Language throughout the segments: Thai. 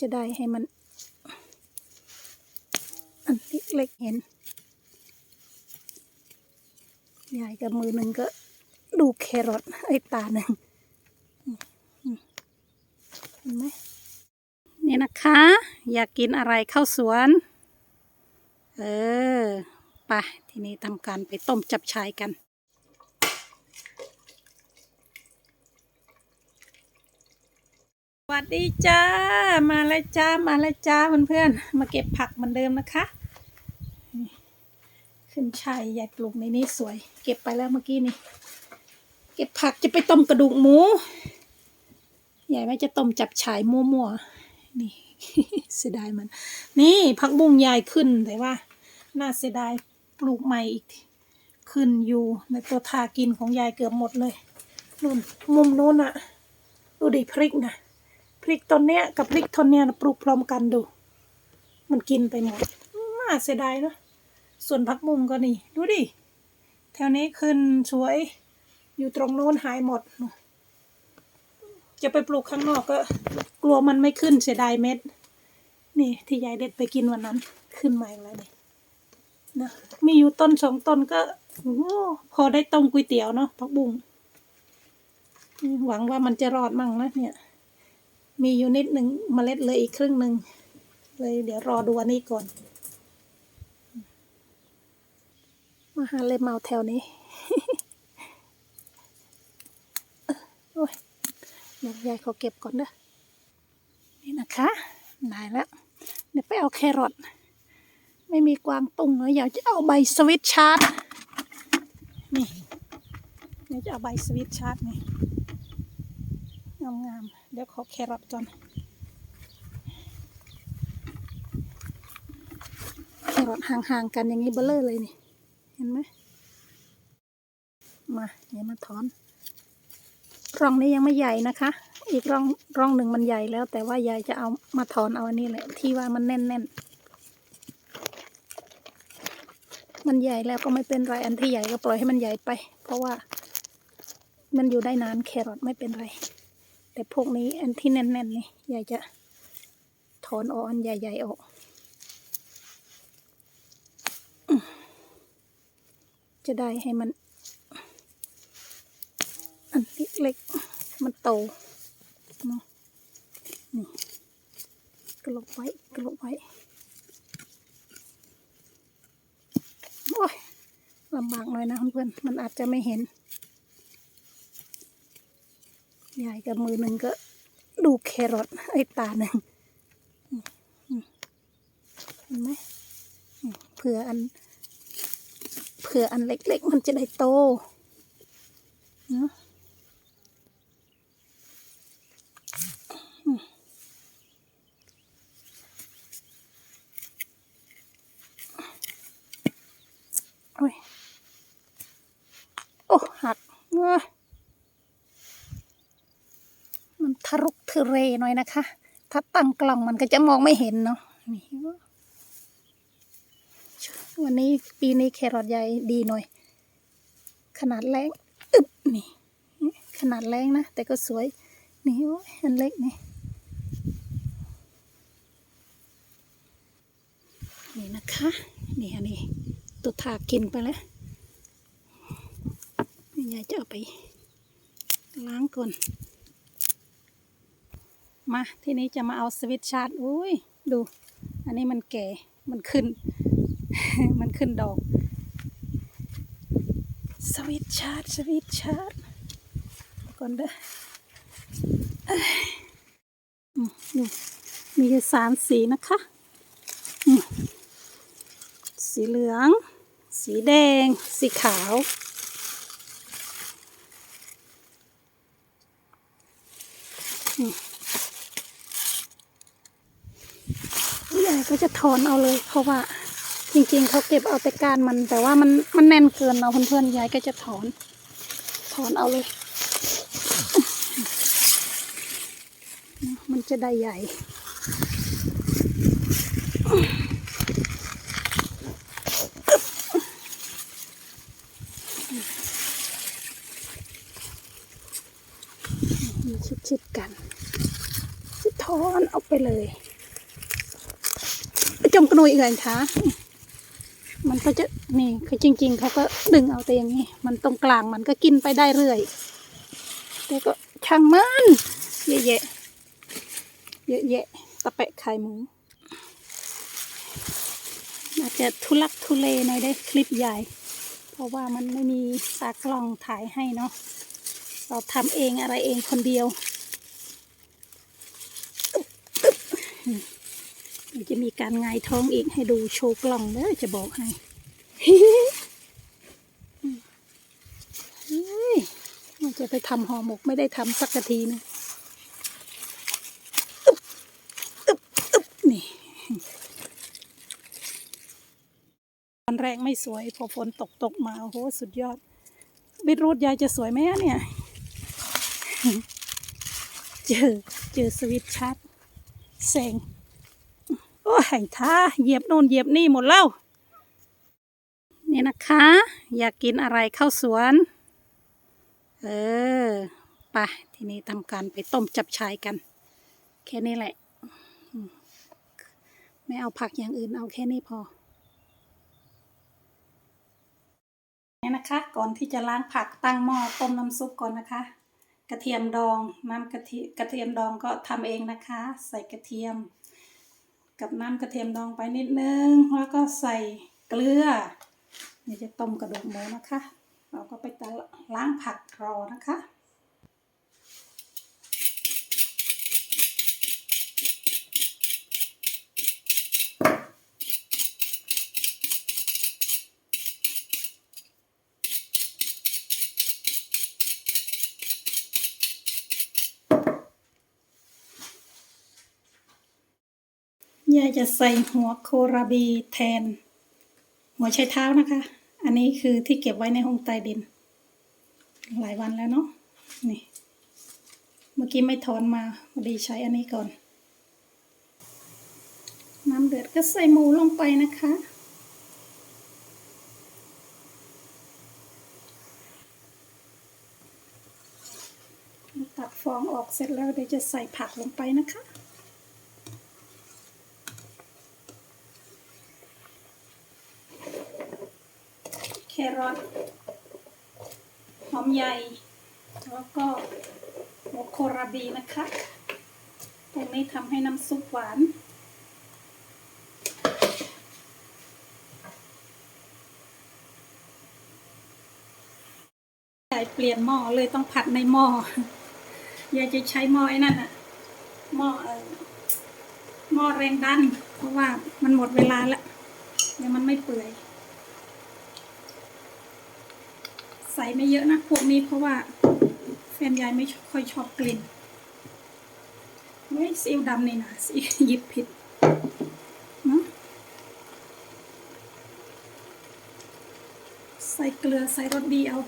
จะได้ให้มัน อันเล็กๆเห็นยายกับมือหนึ่งก็ดูแครอทไอ้ตาหนึ่งเห็นไหมเนี่ยนะคะ อยากกินอะไรเข้าสวน เออไปทีนี้ทำการไปต้มจับชายกัน วัสดีจ้า มาเลยจ้า มาเลยจ้าเพื่อนๆ มาเก็บผักเหมือนเดิมนะคะ ขึ้นชัยยายปลูกในนี้สวย เก็บไปแล้วเมื่อกี้นี่ เก็บผักจะไปต้มกระดูกหมูยายไม่จะต้มจับฉายมั่วๆ นี่ เสียดายมัน นี่ผักบุ้งยายขึ้นแต่ว่า น่าเสียดายปลูกใหม่อีก ขึ้นอยู่ในตัวทากินของยายเกือบหมดเลยนู่นมุมนู้นอะดูดิพริกนะ ริกต้นเนี้ยกับพริกต้นเนี้ยนะปลูกพร้อมกันดู มันกินไปหมดน่าเสียดายเนอะส่วนผักบุ้งก็นี่ ดูดิ แถวนี้ขึ้นสวย อยู่ตรงโน้นหายหมด จะไปปลูกข้างนอกก็ กลัวมันไม่ขึ้นเสียดายเม็ด นี่ที่ยายเด็ดไปกินวันนั้น ขึ้นมาอีกแล้วนี่นะมีอยู่ต้นสองต้นก็พอได้ต้มก๋วยเตี๋ยวเนาะผักบุ้งหวังว่ามันจะรอดมั่งนะเนี่ย มีอยู่นิดหนึ่งเมล็ดเลยอีกครึ่งหนึ่งเลยเดี๋ยวรอดูอันนี้ก่อน มาหาเล็บเมาแถวนี้โอ้ยเดี๋ยวยายเขาเก็บก่อนเด้อนี่นะคะได้แล้วเดี๋ยวไปเอาแครอทไม่มีกวางตุ้งแล้วอยากจะเอาใบสวิตชาร์ตนี่เดี๋ยวจะเอาใบสวิตชาร์ตนี่งามๆ เดี๋ยวขอแครอทก่อนแครอทห่างๆกันอย่างนี้เบลเลอร์เลยนี่ เห็นไหมมาเดี๋ยวมาถอนร่องนี้ยังไม่ใหญ่นะคะ อีกร่องร่องหนึ่งมันใหญ่แล้ว แต่ว่ายายจะเอามาถอนเอาอันนี้แหละ ที่ว่ามันแน่นๆมันใหญ่แล้วก็ไม่เป็นไรอันที่ใหญ่ก็ปล่อยให้มันใหญ่ไป เพราะว่ามันอยู่ได้นานแครอทไม่เป็นไร แต่พวกนี้อันที่แน่นๆนี่ยายจะถอนออกอันใหญ่ๆออกจะได้ให้มัน อันเล็กๆมันโตเนาะนี่กลบไว้กลบไว้โอ้ยลำบากหน่อยนะเพื่อนๆมันอาจจะไม่เห็น ยายกับมือหนึ่งก็ดูแครอทไอ้ตาหนึ่งเห็นไหมเผื่ออันเผื่ออันเล็กๆ มันจะได้โตเนาะ โอ้ย โอ้ หักเงยมัน ทะรุกทะเรหน่อยนะคะ ถ้าตั้งกล่องมันก็จะมองไม่เห็นเนาะวันนี้ปีนี้แครอทใหญ่ดีหน่อย ขนาดแรงอึบนี่ ขนาดแรงนะ แต่ก็สวย นี่โอ้ยอันเล็กนี่นี่นะคะนี่อันนี้ตัวถากกินไปแล้วยายจะเอาไปล้างก่อน มาที่นี้จะมาเอาสวิตช์ชาร์จอุ้ยดู อันนี้มันแก่มันขึ้น มันขึ้นดอก สวิตช์ชาร์จสวิตช์ชาร์จเดี๋ยวก่อนเด้อเอ้ยอืมนี่มีสามสีนะคะ สีเหลือง สีแดง สีขาวยาย ก็จะถอนเอาเลย เพราะว่าจริงๆเขาเก็บเอาแต่กานมัน แต่ว่ามันมันแน่นเกินเอาเพื่อนๆยายก็จะถอน ถอนเอาเลย มันจะได้ใหญ่ชิดๆกันจะถอนเอาไปเลย มกระนุยอีกเลยคะมันก็จะนี่คือจริง ๆเขาก็ดึงเอาแต่อย่างนี้ มันตรงกลางมันก็กินไปได้เรื่อยแต่ก็ช่างมันเยอะแยะเยอะแยะตะเปะไข่หมูอาจจะทุลักทุเลหน่อยได้คลิปใหญ่ เพราะว่ามันไม่มีตากล้องถ่ายให้เนาะเราทำเองอะไรเองคนเดียว มันจะมีการไงายท้องอีกให้ดูโชว์กล่องเด้อจะบอกให้เฮ้ยมันจะไปทำห่อหมกไม่ได้ทำสักทีนึงอึ๊บอึ๊บอึ๊บนี่ตอนแรกไม่สวย พอฝนตกตกมา โอ้โห สุดยอดบิดรูดยายจะสวยไหมเนี่ย เจอ เจอสวิตช์ชัดแสง โอ้ยท่าเหยียบโน่นเหยียบนี่หมดแล้ว นี่นะคะ อยากกินอะไรเข้าสวน เออไปทีนี้ทำการไปต้มจับชายกัน แค่นี้แหละ ไม่เอาผักอย่างอื่นเอาแค่นี้พอนี่นะคะ ก่อนที่จะล้างผักตั้งหม้อต้มน้ำซุปก่อนนะคะ กระเทียมดองน้ำกะทิกระเทียมดองก็ทำเองนะคะ ใส่กระเทียม กับน้ำกระเทียมดองไปนิดนึง แล้วก็ใส่เกลือเดี๋ยวจะต้มกระดูกหมูนะคะ เราก็ไปตะล้างผักรอนะคะ ยายจะใส่หัวโคราบีแทน หัวไชเท้านะคะ อันนี้คือที่เก็บไว้ในห้องใต้ดิน หลายวันแล้วเนาะนี่ เมื่อกี้ไม่ถอนมาพอดีใช้อันนี้ก่อน น้ำเดือดก็ใส่หมูลงไปนะคะ ตักฟองออกเสร็จแล้วเดี๋ยวจะใส่ผักลงไปนะคะ รอทหอมใหญ่ แล้วก็โมโคราบีนะคะ ตรงนี้ทำให้น้ำซุปหวานยายเปลี่ยนหม้อเลยต้องผัดในหม้อยายจะใช้หม้อไอ้นั่นอะหม้อเออหม้อแรงดัน เพราะว่ามันหมดเวลาแล้วเดี๋ยวมันไม่เปื่อย ใส่ไม่เยอะนะพวกนี้เพราะว่าแฟนยายไม่ค่อยชอบกลิ่นเฮ้ยซีอิ๊วดำนี่นะซีอิ๊วหยิบผิดนะใส่เกลือใส่รสดีเอา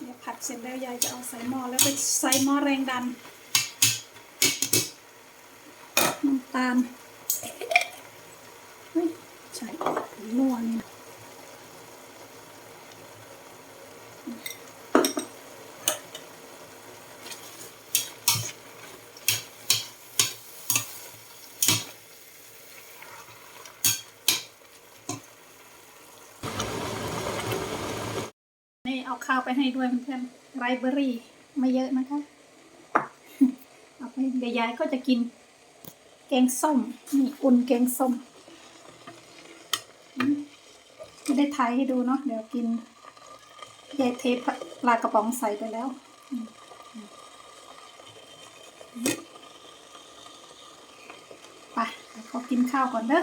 เดี๋ยผัดเสร็จแล้วยายจะเอาใส่หม้อแล้วไปใส่หม้อแรงดันน้ำตาล เฮ้ยใช่ นัวนี่นะนี่เอาข้าวไปให้ด้วยเพื่อนๆไรเบอรี่ไม่เยอะนะคะ เอาไปเดี๋ยวยายก็จะกิน แกงส้มนี่อุ่นแกงส้ม ไม่ได้ทายให้ดูเนาะเดี๋ยวกินยายเทปลากระป๋องใส่ไปแล้วไปขอกินข้าวก่อนเด้อ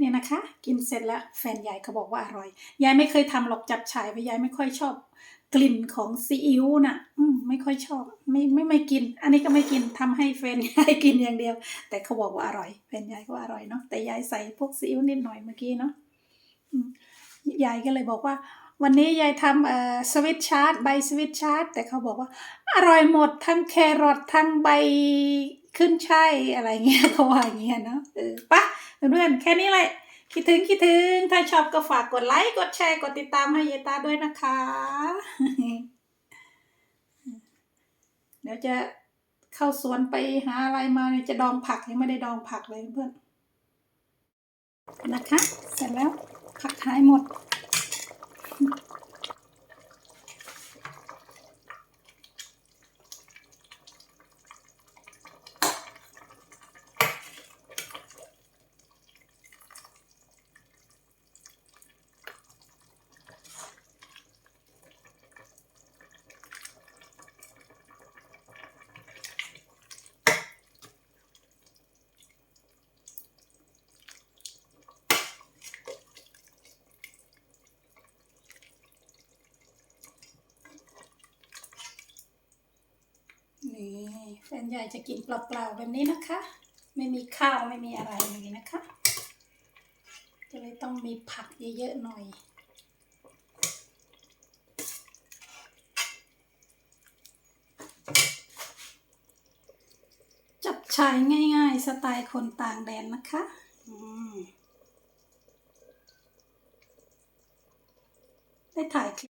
เนี่ยนะคะ กินเสร็จแล้วแฟนยายเขาบอกว่าอร่อย ยายไม่เคยทำหรอกจับฉายเพราะยายไม่ค่อยชอบ กลิ่นของซีอิ๊วน่ะอืมไม่ค่อยชอบ ไม่ไม่ไม่กิน อันนี้ก็ไม่กินทำให้แฟนยายกินอย่างเดียว แต่เขาบอกว่าอร่อยแฟนยายก็ว่าอร่อยเนาะแต่ยายใส่พวกซีอิ๊วนิดหน่อยเมื่อกี้เนาะยายก็เลยบอกว่า วันนี้ยายทำเอ่อสวิตชาร์ตใบสวิตชาร์ตแต่เขาบอกว่า อร่อยหมดทั้งแครอททั้งใบขึ้นช่ายอะไรเงี้ยเขาว่าอย่างเงี้ยเนาะเออปะ เพื่อนๆแค่นี้แหละ คิดถึงคิดถึง ถ้าชอบก็ฝากกดไลค์ กดแชร์ กดติดตามให้เยตาด้วยนะคะ เดี๋ยวจะเข้าสวนไปหาอะไรมาเนี่ยจะดองผักยังไม่ได้ดองผักเลยเพื่อนนะคะ เสร็จแล้วผักหายหมด นี่ แฟนใหญ่จะกินเปล่าๆแบบนี้นะคะ ไม่มีข้าวไม่มีอะไรเลยนะคะ จะเลยต้องมีผักเยอะๆหน่อยจับชายง่ายๆ สไตล์คนต่างแดนนะคะ ได้ถ่ายคลิป